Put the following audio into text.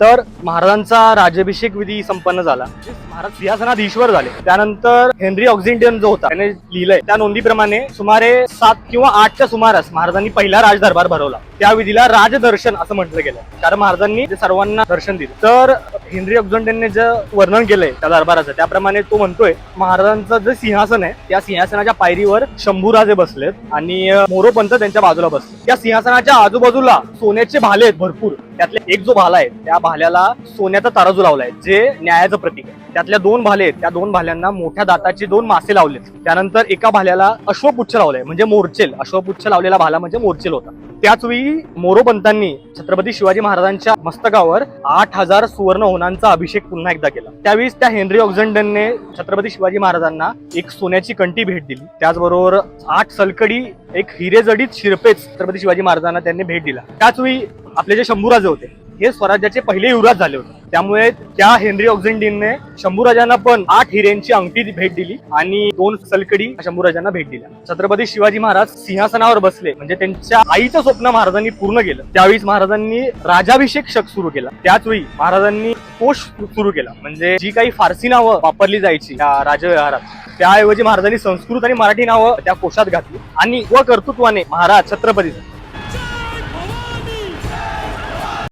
तर महाराजांचा राज्याभिषेक विधी संपन्न झाला. महाराज सिंहासनात ईश्वर झाले. त्यानंतर हेनरी ऑक्झिंटन जो होता त्याने लिहिलंय त्या नोंदीप्रमाणे सुमारे सात किंवा आठच्या सुमारास महाराजांनी पहिला राजदरबार भरवला. त्या विधीला राजदर्शन असं म्हटलं गेलं कारण महाराजांनी सर्वांना दर्शन दिलं. तर हेनरी ऑक्झिंटनने जे वर्णन केलंय त्या दरबाराचं त्याप्रमाणे तो म्हणतोय महाराजांचं जे सिंहासन आहे त्या सिंहासनाच्या पायरीवर शंभूराजे बसलेत आणि मोरोपंत त्यांच्या बाजूला बसले त्या सिंहासनाच्या आजूबाजूला सोन्याचे भाले आहेत भरपूर. त्यातले एक जो भाला आहे त्या भाल्याला सोन्याचा ताराजू लावलाय जे न्यायाचं प्रतीक आहे. त्यातल्या दोन भाले आहेत त्या दोन भाल्यांना मोठ्या दाताचे दोन मासे लावलेत. त्यानंतर एका भाल्याला अश्वपुच्छ लावलाय म्हणजे मोर्चेल. अश्वपुच्छ लावलेला भाला म्हणजे मोर्चेल होता. त्याच वेळी मोरोपंतांनी छत्रपती शिवाजी महाराजांच्या मस्तकावर आठ हजार सुवर्ण होनांचा अभिषेक पुन्हा एकदा केला. त्यावेळी त्या हेनरी ऑक्झंडनने छत्रपती शिवाजी महाराजांना एक सोन्याची कंटी भेट दिली. त्याचबरोबर आठ सलकडी एक हिरेजडीत शिरपेच छत्रपती शिवाजी महाराजांना त्यांनी भेट दिला. त्याच वेळी आपले जे शंभूराजे होते हे स्वराज्याचे पहिले युवराज झाले होते. त्यामुळे त्या हेनरी ऑक्झेंडिनने शंभूराजांना पण आठ हिऱ्यांची अंगठी भेट दिली आणि दोन सलकडी शंभूराजांना भेट दिल्या. छत्रपती शिवाजी महाराज सिंहासनावर बसले. म्हणजे त्यांच्या आईचं स्वप्न महाराजांनी पूर्ण केलं. त्यावेळी महाराजांनी राजाभिषेक शक सुरू केला. त्याच वेळी महाराजांनी कोश सुरू केला. म्हणजे जी काही फारसी नावं वापरली जायची या राजव्यवहारात त्याऐवजी महाराजांनी संस्कृत आणि मराठी नावं त्या कोशात घातली. आणि व कर्तृत्वाने महाराज छत्रपती